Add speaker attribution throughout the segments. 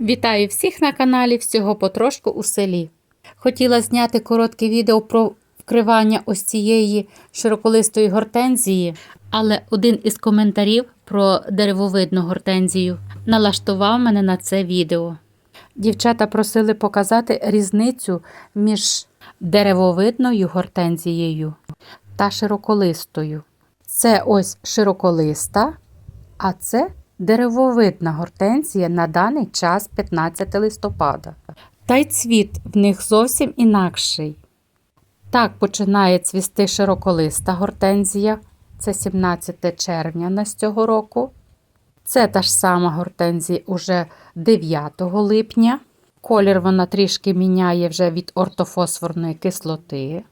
Speaker 1: Вітаю всіх на каналі Всього потрошку у селі. Хотіла зняти коротке відео про вкривання ось цієї широколистої гортензії, але один із коментарів про деревовидну гортензію налаштував мене на це відео. Дівчата просили показати різницю між деревовидною гортензією та широколистою. Це ось широколиста, а це деревовидна гортензія на даний час 15 листопада. Та й цвіт в них зовсім інакший. Так починає цвісти широколиста гортензія. Це 17 червня на цього року. Це та ж сама гортензія уже 9 липня. Колір вона трішки міняє вже від ортофосфорної кислоти.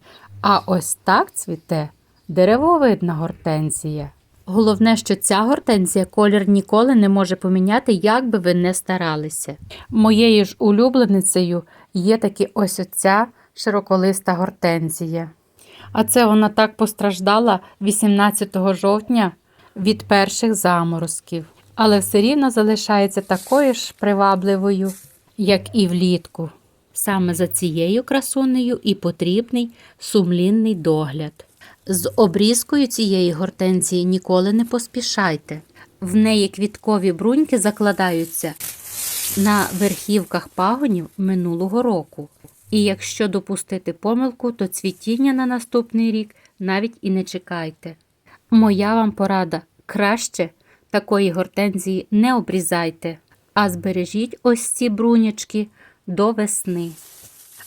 Speaker 1: А ось так цвіте деревовидна гортензія. Головне, що ця гортензія колір ніколи не може поміняти, як би ви не старалися. Моєю ж улюбленицею є таки ось оця широколиста гортензія. А це вона так постраждала 18 жовтня від перших заморозків, але все рівно залишається такою ж привабливою, як і влітку. Саме за цією красунею і потрібний сумлінний догляд. З обрізкою цієї гортензії ніколи не поспішайте. В неї квіткові бруньки закладаються на верхівках пагонів минулого року. І якщо допустити помилку, то цвітіння на наступний рік навіть і не чекайте. Моя вам порада краще такої гортензії не обрізайте, а збережіть ось ці брунячки до весни.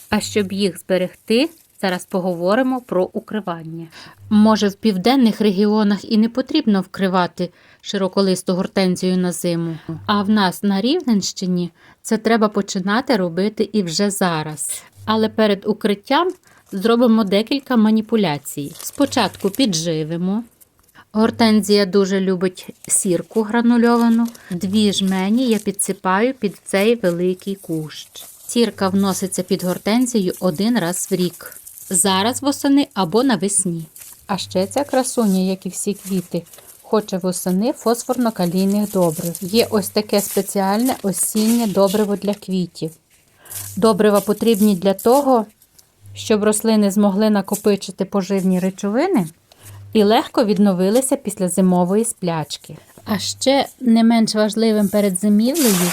Speaker 1: А щоб їх зберегти, зараз поговоримо про укривання. Може, в південних регіонах і не потрібно вкривати широколисту гортензію на зиму, а в нас на Рівненщині це треба починати робити і вже зараз. Але перед укриттям зробимо декілька маніпуляцій. Спочатку підживимо. Гортензія дуже любить сірку гранульовану. Дві жмені я підсипаю під цей великий кущ. Сірка вноситься під гортензію один раз в рік. Зараз восени або навесні. А ще ця красуня, як і всі квіти, хоче восени фосфорно-калійних добрив. Є ось таке спеціальне осіннє добриво для квітів. Добрива потрібні для того, щоб рослини змогли накопичити поживні речовини і легко відновилися після зимової сплячки. А ще не менш важливим перед зимівлею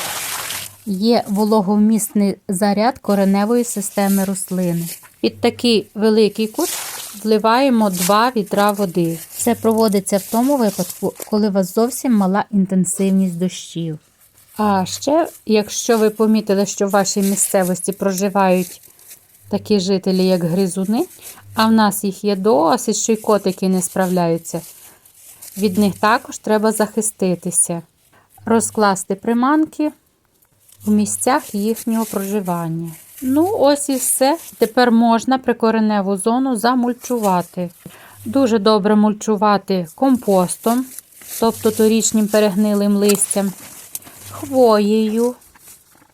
Speaker 1: є вологовмісний заряд кореневої системи рослини. Під такий великий кущ вливаємо 2 відра води. Це проводиться в тому випадку, коли у вас зовсім мала інтенсивність дощів. А ще, якщо ви помітили, що в вашій місцевості проживають такі жителі, як гризуни, а в нас їх є досить, що й котики не справляються, від них також треба захиститися, розкласти приманки у місцях їхнього проживання. Ну, ось і все. Тепер можна прикореневу зону замульчувати. Дуже добре мульчувати компостом, тобто торічнім перегнилим листям, хвоєю,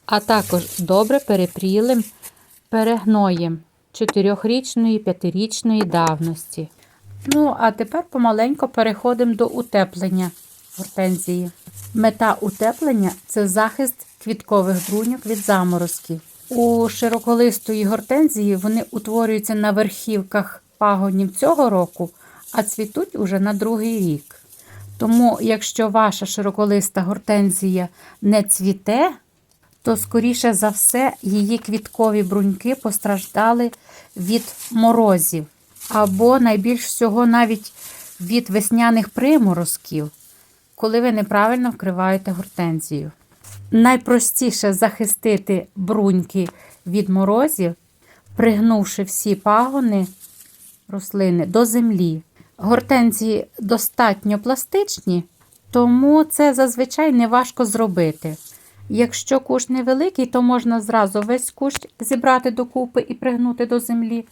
Speaker 1: а також добре перепрілим перегноєм 4-річної, 5-річної давності. Ну, а тепер помаленько переходимо до утеплення гортензії. Мета утеплення це захист квіткових бруньок від заморозків. У широколистої гортензії вони утворюються на верхівках пагонів цього року, а цвітуть уже на другий рік. Тому, якщо ваша широколиста гортензія не цвіте, то, скоріше за все, її квіткові бруньки постраждали від морозів, або найбільш всього навіть від весняних приморозків, коли ви неправильно вкриваєте гортензію. Найпростіше захистити бруньки від морозів, пригнувши всі пагони рослини до землі. Гортензії достатньо пластичні, тому це зазвичай не важко зробити. Якщо кущ невеликий, то можна зразу весь кущ зібрати докупи і пригнути до землі.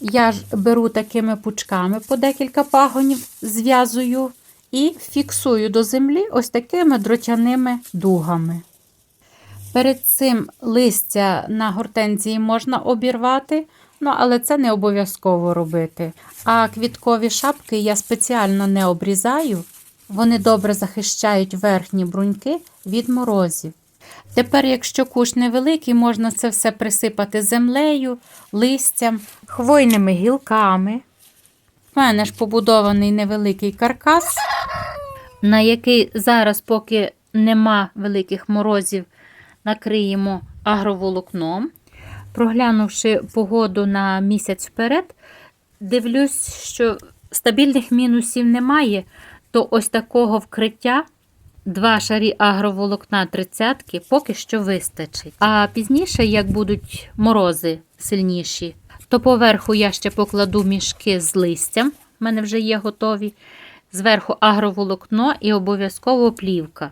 Speaker 1: Я ж беру такими пучками по декілька пагонів, зв'язую і фіксую до землі ось такими дротяними дугами. Перед цим листя на гортензії можна обірвати, ну, але це не обов'язково робити. А квіткові шапки я спеціально не обрізаю, вони добре захищають верхні бруньки від морозів. Тепер, якщо кущ невеликий, можна це все присипати землею, листям, хвойними гілками. У мене ж побудований невеликий каркас, на який зараз, поки нема великих морозів, накриємо агроволокном. Проглянувши погоду на місяць вперед, дивлюсь, що стабільних мінусів немає, то ось такого вкриття. Два шарі агроволокна тридцятки поки що вистачить. А пізніше, як будуть морози сильніші, то поверху я ще покладу мішки з листям, в мене вже є готові. Зверху агроволокно і обов'язково плівка.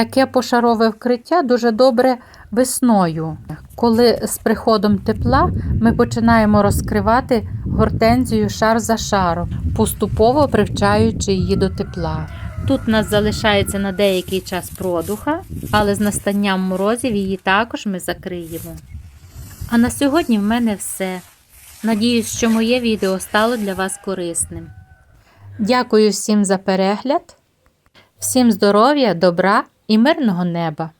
Speaker 1: Таке пошарове вкриття дуже добре весною. Коли з приходом тепла ми починаємо розкривати гортензію шар за шаром, поступово привчаючи її до тепла. Тут у нас залишається на деякий час продуха, але з настанням морозів її також ми закриємо. А на сьогодні в мене все. Надіюсь, що моє відео стало для вас корисним. Дякую всім за перегляд, всім здоров'я, добра і мирного неба!